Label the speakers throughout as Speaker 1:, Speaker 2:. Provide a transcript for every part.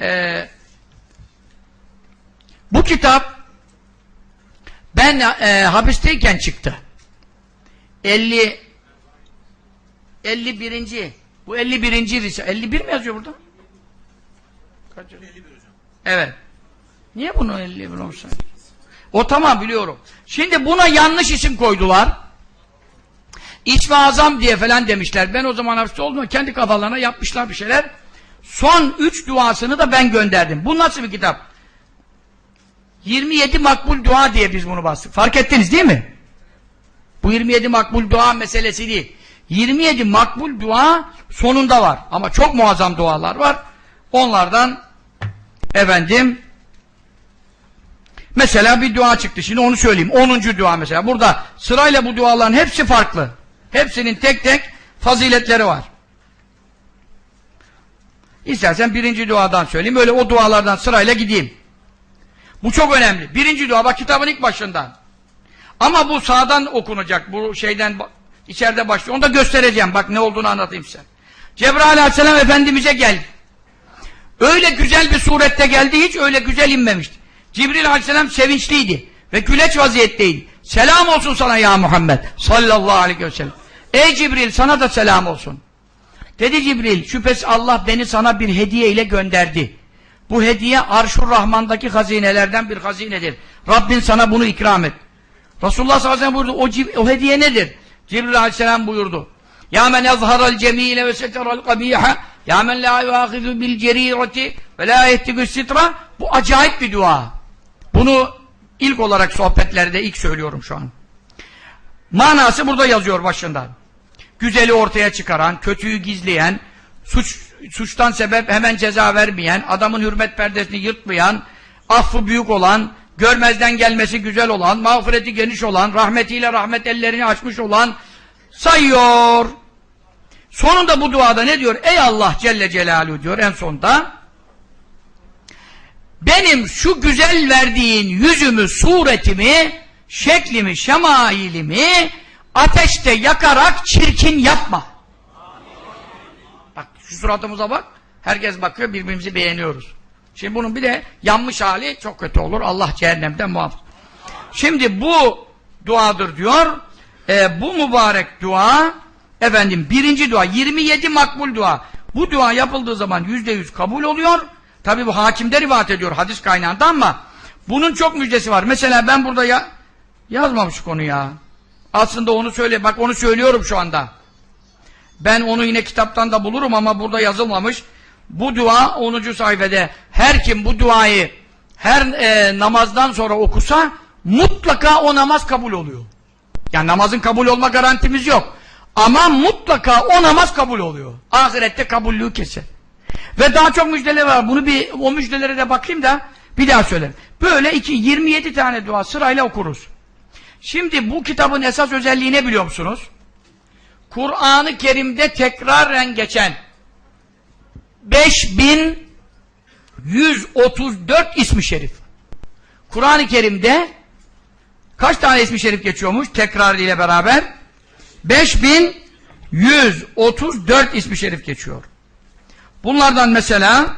Speaker 1: Ee, bu kitap ben e, hapisteyken çıktı. 50 51. Bu 51. Risale. 51 mi yazıyor burada? Kaç 51 hocam. Evet. Niye bunu 51 olsa? O tamam biliyorum. Şimdi buna yanlış isim koydular. İç ve azam diye falan demişler. Ben o zaman hapiste oldum. Kendi kafalarına yapmışlar bir şeyler. Son üç duasını da ben gönderdim. Bu nasıl bir kitap? 27 makbul dua diye biz bunu bastık. Fark ettiniz değil mi? Bu 27 makbul dua meselesi değil. 27 makbul dua sonunda var. Ama çok muazzam dualar var. Onlardan efendim mesela bir dua çıktı. Şimdi onu söyleyeyim. 10. dua mesela. Burada sırayla bu duaların hepsi farklı. Hepsinin tek tek faziletleri var. İstersen birinci duadan söyleyeyim. Öyle o dualardan sırayla gideyim. Bu çok önemli. Birinci dua bak kitabın ilk başından. Ama bu sağdan okunacak. Bu şeyden içeride başlıyor. Onu da göstereceğim. Bak ne olduğunu anlatayım size. Cebrail aleyhisselam Efendimiz'e geldi. Öyle güzel bir surette geldi. Hiç öyle güzel inmemişti. Cibril aleyhisselam sevinçliydi. Ve güleç vaziyetteydi. Selam olsun sana ya Muhammed. Sallallahu aleyhi ve sellem. Ey Cibril sana da selam olsun. Dedi Cibril şüphesiz Allah beni sana bir hediye ile gönderdi. Bu hediye Arşur Rahman'daki hazinelerden bir hazinedir. Rabbin sana bunu ikram et. Resulullah sallallahu aleyhi ve sellem buyurdu. O, o hediye nedir? Cibril aleyhisselam buyurdu. Ya men ezharal cemile ve seteral kabiha Ya men la yuahizu bil cerireti ve la yehtigü sitra Bu acayip bir dua. Bunu ilk olarak sohbetlerde ilk söylüyorum şu an. Manası burada yazıyor başında. Güzeli ortaya çıkaran, kötüyü gizleyen, suç suçtan sebep hemen ceza vermeyen, adamın hürmet perdesini yırtmayan, affı büyük olan, görmezden gelmesi güzel olan, mağfireti geniş olan, rahmetiyle rahmet ellerini açmış olan sayıyor. Sonunda bu duada ne diyor? Ey Allah Celle Celaluhu diyor en sonda. Benim şu güzel verdiğin yüzümü, suretimi, şeklimi, şemailimi ateşte yakarak çirkin yapma. Bak şu suratımıza bak. Herkes bakıyor birbirimizi beğeniyoruz. Şimdi bunun bir de yanmış hali çok kötü olur. Allah cehennemden muhafız. Şimdi bu duadır diyor. E, bu mübarek dua efendim birinci dua 27 makbul dua. Bu dua yapıldığı zaman yüzde yüz kabul oluyor. Tabi bu hakimde rivayet ediyor hadis kaynağında ama bunun çok müjdesi var. Mesela ben burada ya yazmamış konu ya. Aslında onu söyle bak onu söylüyorum şu anda. Ben onu yine kitaptan da bulurum ama burada yazılmamış. Bu dua 10. sayfede her kim bu duayı her e, namazdan sonra okusa mutlaka o namaz kabul oluyor. Yani namazın kabul olma garantimiz yok. Ama mutlaka o namaz kabul oluyor. Ahirette kabullüğü keser. Ve daha çok müjdeler var. Bunu bir o müjdelere de bakayım da bir daha söylerim. Böyle iki 27 tane dua sırayla okuruz. Şimdi bu kitabın esas özelliği ne biliyor musunuz? Kur'an-ı Kerim'de tekraren geçen 5134 ismi şerif. Kur'an-ı Kerim'de kaç tane ismi şerif geçiyormuş tekrar ile beraber? 5134 ismi şerif geçiyor. Bunlardan mesela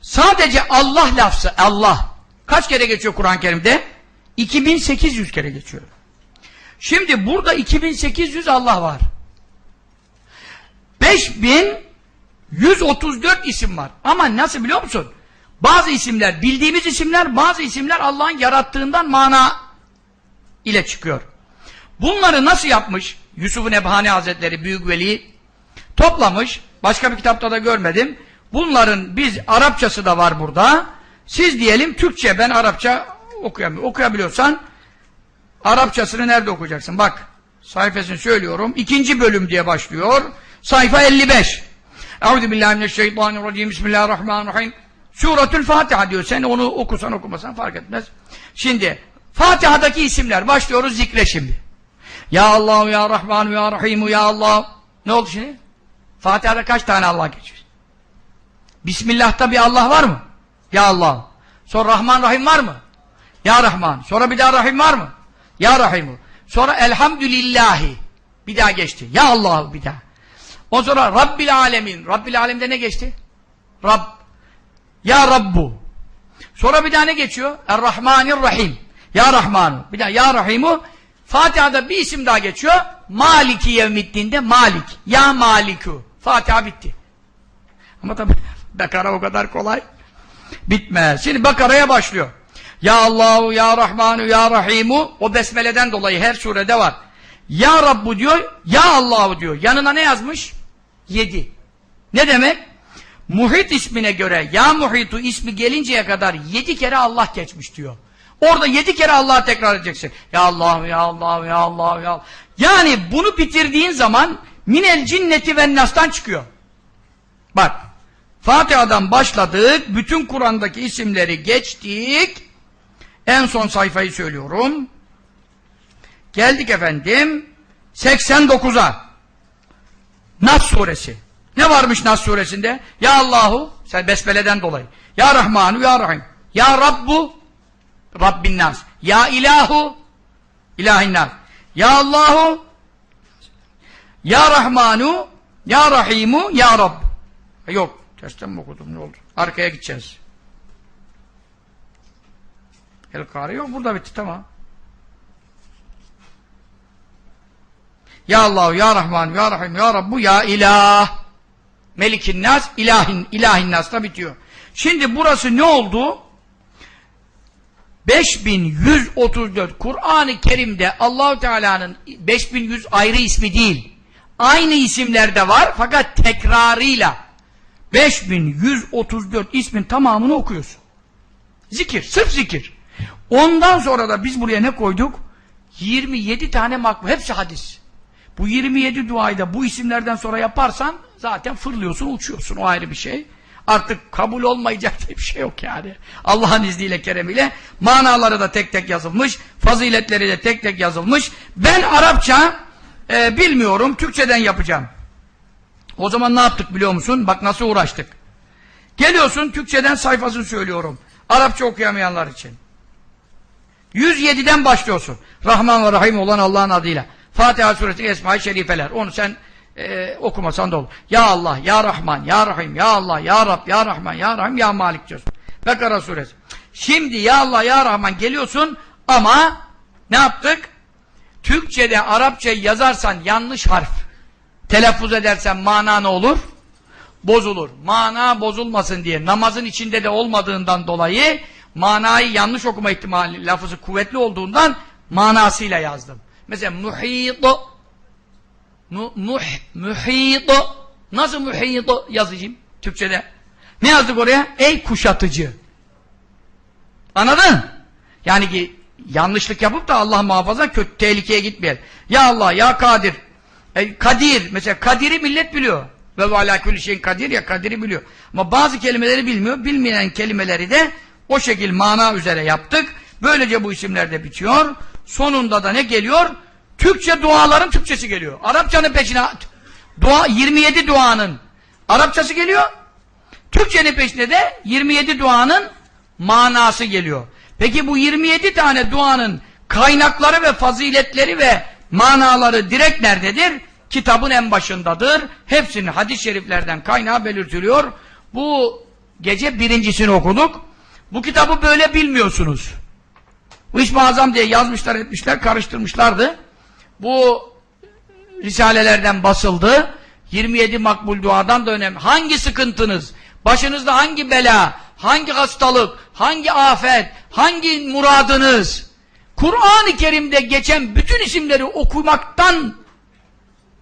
Speaker 1: sadece Allah lafzı Allah kaç kere geçiyor Kur'an-ı Kerim'de? 2800 kere geçiyor. Şimdi burada 2800 Allah var. 5134 isim var. Ama nasıl biliyor musun? Bazı isimler bildiğimiz isimler, bazı isimler Allah'ın yarattığından mana ile çıkıyor. Bunları nasıl yapmış? Yusuf-u Nebhani Hazretleri Büyük Veli toplamış. Başka bir kitapta da görmedim. Bunların biz Arapçası da var burada. Siz diyelim Türkçe ben Arapça okuyamıyorum. Okuyabiliyorsan Arapçasını nerede okuyacaksın? Bak sayfasını söylüyorum. İkinci bölüm diye başlıyor. Sayfa 55. Euzubillahimineşşeytanirracim. Bismillahirrahmanirrahim. Suratül Fatiha diyor. Sen onu okusan okumasan fark etmez. Şimdi Fatiha'daki isimler. Başlıyoruz zikre şimdi. Ya Allah, Ya Rahman, Ya Rahim, Ya Allah. Ne oldu şimdi? Fatiha'da kaç tane Allah geçiyor? Bismillah'ta bir Allah var mı? Ya Allah. Sonra Rahman Rahim var mı? Ya Rahman. Sonra bir daha Rahim var mı? Ya Rahim. Sonra Elhamdülillahi. Bir daha geçti. Ya Allah bir daha. Ondan sonra Rabbil Alemin. Rabbil Alem'de ne geçti? Rab. Ya Rabbu. Sonra bir tane geçiyor. Er-Rahmanir-Rahim. Ya Rahmanu. Bir daha Ya Rahimu. Fatiha'da bir isim daha geçiyor. Maliki yevmiddinde Malik. Ya Maliku. Fatiha bitti. Ama tabi Bekara o kadar kolay. Bitmez. Şimdi Bakara'ya başlıyor. Ya Allahu, Ya Rahmanu, Ya Rahimu. O besmeleden dolayı her surede var. Ya Rabbu diyor, Ya Allahu diyor. Yanına ne yazmış? Yedi. Ne demek? Muhit ismine göre Ya Muhitu ismi gelinceye kadar yedi kere Allah geçmiş diyor. Orada yedi kere Allah'ı tekrar edeceksin. Ya Allah, Ya Allah, Ya Allah, Ya Allah. Yani bunu bitirdiğin zaman minel cinneti ve nastan çıkıyor. Bak, Fatiha'dan başladık, bütün Kur'an'daki isimleri geçtik. En son sayfayı söylüyorum. Geldik efendim 89'a. Nas suresi. Ne varmış Nas suresinde? Ya Allahu, sen besmeleden dolayı. Ya Rahmanu, Ya Rahim. Ya Rabbu, Rabbin Nas. Ya İlahu, İlahin Nas. Ya Allahu, Ya Rahmanu, Ya Rahimu, Ya Rabb. Yok, tersten mi okudum ne oldu? Arkaya gideceğiz. El Kari yok, burada bitti tamam. Ya Allah, Ya Rahman, Ya Rahim, Ya Rabbu, Ya İlah. Melikin Nas, İlahin, İlahin Nas'ta bitiyor. Şimdi burası ne oldu? 5134 Kur'an-ı Kerim'de Allahu Teala'nın 5100 ayrı ismi değil. Aynı isimlerde var fakat tekrarıyla 5134 ismin tamamını okuyorsun. Zikir, sırf zikir. Ondan sonra da biz buraya ne koyduk? 27 tane makbul, hepsi hadis. Bu 27 duayı da bu isimlerden sonra yaparsan zaten fırlıyorsun, uçuyorsun. O ayrı bir şey. Artık kabul olmayacak diye bir şey yok yani. Allah'ın izniyle, keremiyle. Manaları da tek tek yazılmış. Faziletleri de tek tek yazılmış. Ben Arapça e, bilmiyorum. Türkçeden yapacağım. O zaman ne yaptık biliyor musun? Bak nasıl uğraştık. Geliyorsun Türkçeden sayfasını söylüyorum. Arapça okuyamayanlar için. 107'den başlıyorsun. Rahman ve Rahim olan Allah'ın adıyla. Fatiha suresi Esma-i Şerifeler. Onu sen e, okumasan da olur. Ya Allah, Ya Rahman, Ya Rahim, Ya Allah, Ya Rab, Ya Rahman, Ya Rahim, Ya Malik diyorsun. Bekara suresi. Şimdi Ya Allah, Ya Rahman geliyorsun ama ne yaptık? Türkçe'de Arapçayı yazarsan yanlış harf. Telaffuz edersen mana ne olur? Bozulur. Mana bozulmasın diye namazın içinde de olmadığından dolayı manayı yanlış okuma ihtimali lafızı kuvvetli olduğundan manasıyla yazdım. Mesela muhidu mu, muh, muhidu nasıl muhidu yazacağım Türkçe'de? Ne yazdık oraya? Ey kuşatıcı. Anladın? Yani ki yanlışlık yapıp da Allah muhafaza kötü tehlikeye gitmeyelim. Ya Allah, ya Kadir. E, kadir, mesela Kadir'i millet biliyor. Ve alâ külli şeyin kadir ya Kadir'i biliyor. Ama bazı kelimeleri bilmiyor. Bilmeyen kelimeleri de o şekil mana üzere yaptık. Böylece bu isimler de bitiyor. Sonunda da ne geliyor? Türkçe duaların Türkçesi geliyor. Arapçanın peşine dua 27 duanın Arapçası geliyor. Türkçenin peşine de 27 duanın manası geliyor. Peki bu 27 tane duanın kaynakları ve faziletleri ve manaları direkt nerededir? Kitabın en başındadır. Hepsinin hadis-i şeriflerden kaynağı belirtiliyor. Bu gece birincisini okuduk. Bu kitabı böyle bilmiyorsunuz. İsmi Azam diye yazmışlar etmişler, karıştırmışlardı. Bu risalelerden basıldı. 27 makbul duadan da önemli. Hangi sıkıntınız, başınızda hangi bela, hangi hastalık, hangi afet, hangi muradınız, Kur'an-ı Kerim'de geçen bütün isimleri okumaktan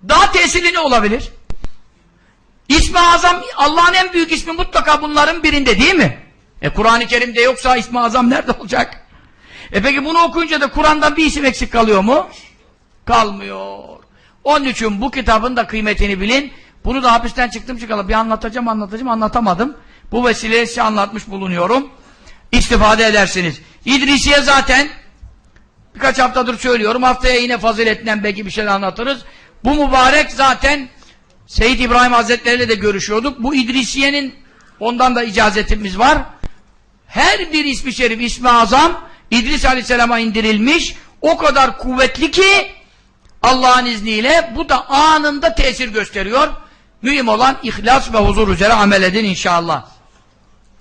Speaker 1: daha tesirli ne olabilir? İsmi Azam, Allah'ın en büyük ismi mutlaka bunların birinde değil mi? E Kur'an-ı Kerim'de yoksa İsmi Azam nerede olacak? E peki bunu okuyunca da Kur'an'dan bir isim eksik kalıyor mu? Kalmıyor. Onun için bu kitabın da kıymetini bilin. Bunu da hapisten çıktım çıkalı bir anlatacağım anlatacağım anlatamadım. Bu vesileyle size anlatmış bulunuyorum. İstifade edersiniz. İdrisiye zaten birkaç haftadır söylüyorum. Haftaya yine faziletinden belki bir şeyler anlatırız. Bu mübarek zaten Seyyid İbrahim Hazretleri ile de görüşüyorduk. Bu İdrisiye'nin ondan da icazetimiz var. Her bir ismi şerif, ismi azam İdris Aleyhisselam'a indirilmiş. O kadar kuvvetli ki Allah'ın izniyle bu da anında tesir gösteriyor. Mühim olan ihlas ve huzur üzere amel edin inşallah.